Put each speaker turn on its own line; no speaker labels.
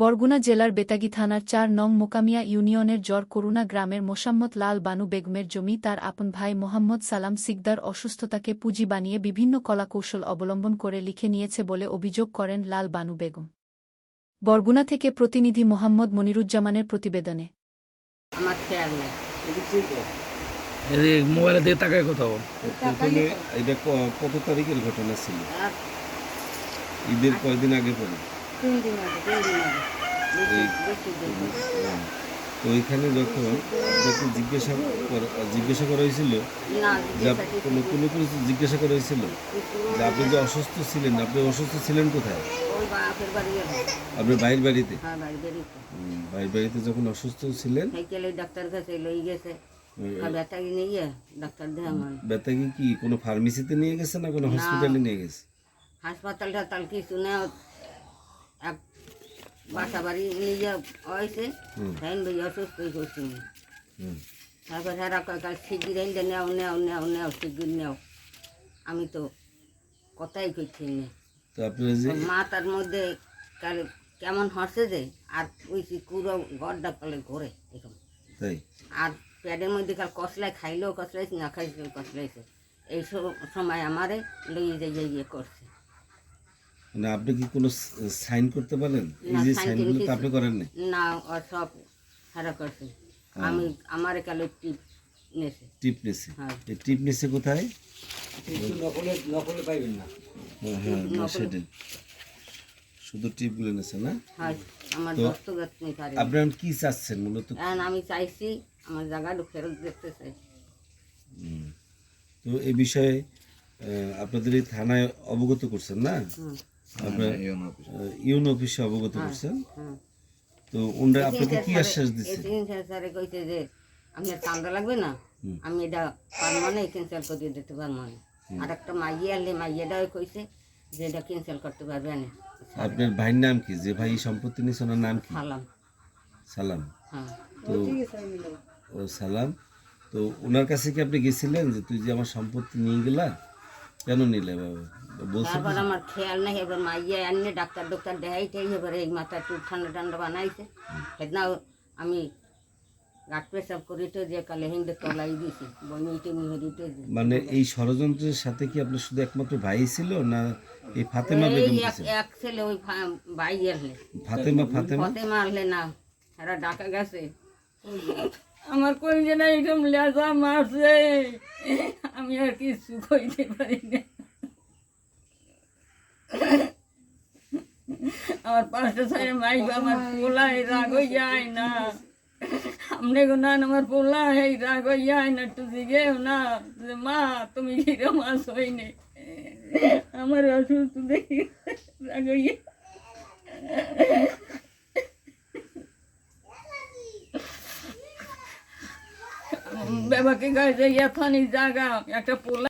বরগুনা জেলার বেতাগী থানার চার নং মোকামিয়া ইউনিয়নের জ্বর করুণা গ্রামের মোসাম্মত লাল বানু বেগমের জমি তার আপন ভাই মোহাম্মদ সালাম সিকদার অসুস্থতাকে পুঁজি বানিয়ে বিভিন্ন কলাকৌশল অবলম্বন করে লিখে নিয়েছে বলে অভিযোগ করেন লাল বানু বেগম। বরগুনা থেকে প্রতিনিধি মোহাম্মদ মনিরুজ্জামানের প্রতিবেদনে।
আমার খেয়াল নেই
মোবাইলের দিকে তাকায় কোথাও
এটা কত তারিখের ঘটনা ছিল? ঈদের কয়দিন আগে পরে?
তিন দিন আগে তিন দিন আগে
ওইখানে যখন আপনাকে জিজ্ঞাসা করা- জিজ্ঞাসা করা হয়েছিল
না
কোনো কোনো কিছু জিজ্ঞাসা করা হয়েছিল? যে আপনি যে অসুস্থ ছিলেন আপনি অসুস্থ ছিলেন কোথায়? আপনার বাইরের বাড়িতে?
হ্যাঁ
বাইরের বাড়িতে। যখন অসুস্থ ছিলেন
ডাক্তার কাছে লই গেছে।
ব্যথাকে কি কোনো ফার্মেসিতে নিয়ে গেছে না কোনো হসপিটালে নিয়ে গেছে?
হাসপাতাল টাতাল কিছু নেই। এক বাসা বাড়ি নিয়ে হয়েছে তাই লই অসুস্থ হয়ে করছি তারপর হেরা কয় কাল শিগগির এনে নেও নেও নেও নেও শিগগির নেও। আমি তো কথাই করছি না।
তো আপনার যে
মাথার মধ্যে কাল কেমন হসে যে আর ওই পুরো গড়টা কালে ঘোরে এরকম। আর প্যাডের মধ্যে কাল কসলাই খাইলেও কসলাইছে না খাইলেও কসলাইছে। এইসব সময় আমারে লইয়ে যাইয়ে ইয়ে করছে।
মানে আপনি কি কোনো সাইন করতে পারেন? এই যে সাইনগুলো তো আপনি করেন না
না ও সব হারা করছে। আমি আমার কালে টিপ নেছে।
টিপ নিছে?
হ্যাঁ।
এই টিপ নিছে কোথায়? নকলে নকলে পাইবেন না। হ্যাঁ, হ্যাঁ না, সেটাই। শুধু টিপগুলো নিছে না?
হয় আমার
তো-
দস্তগত নেই পারে
আপনি এখন কি চাচ্ছেন মূলত?
আমি চাইছি আমার জায়গাটা ফেরত দেখতে চাই।
হুম। তো এই বিষয়ে আহ, আপনাদের এই থানায় অবগত করছেন না?
হুম।
আপনার ইউন অফিসে। অবগত করছেন? তো ওনারা আপনাকে কি আশ্বাস দিচ্ছে
স্যারে কইছে যে আপনার চান্দা লাগবে না। আমি এটা পারব না ক্যান্সেল করে দিতে পারব না। আর একটা মাইয়ে আনলে কইছে যে এটা ক্যান্সেল করতে পারবে না।
আপনার ভাইয়ের নাম কি? যে ভাই সম্পত্তি নিয়েছে ওনার নাম কি?
খালাম
সালাম।
হ্যাঁ।
তো ও সালাম। তো ওনার কাছে কি আপনি গেছিলেন যে তুই যে আমার সম্পত্তি নিয়ে গেলা কেন নিলে বাবা?
তারপর আমার খেয়াল নাই এবার মাইয়ে আনলে ডাক্তার ডাক্তার দেখাইতেই এবার এই মাথা একটু ঠান্ডা ঠান্ডা বানাইছে। সেদিন আমি গাট পেশাব করে তো যে কালে হিন্দে তলাই দিয়েছি বমিতে মিহরিতে যে
মানে এই ষড়যন্ত্রের সাথে কি আপনার শুধু একমাত্র ভাই ছিল না এই ফাতেমা বেগম
এক
ছেলে?
ওই ভাই আসলে
ফাতেমা ফাতেমা?
পথে মারলে না এরা ডাকা গেছে। আমার কোন যেন এরকম লেজা মারছে। আমি আর কিছু কইতে পারি না। আমার পাঁচটা সাইড মাই আমার পোলাই রাগ হয়ে যায় না। আমনে না আমার পোলা এই রাগ হয়ে যায় না, একটু জিগেও না। মা, তুমি কিরম মাছ হইনি আমার অসুস্থ দেখি রাগ হইয়া বাবাকে গায়ে এখানে জায়গা একটা পোলা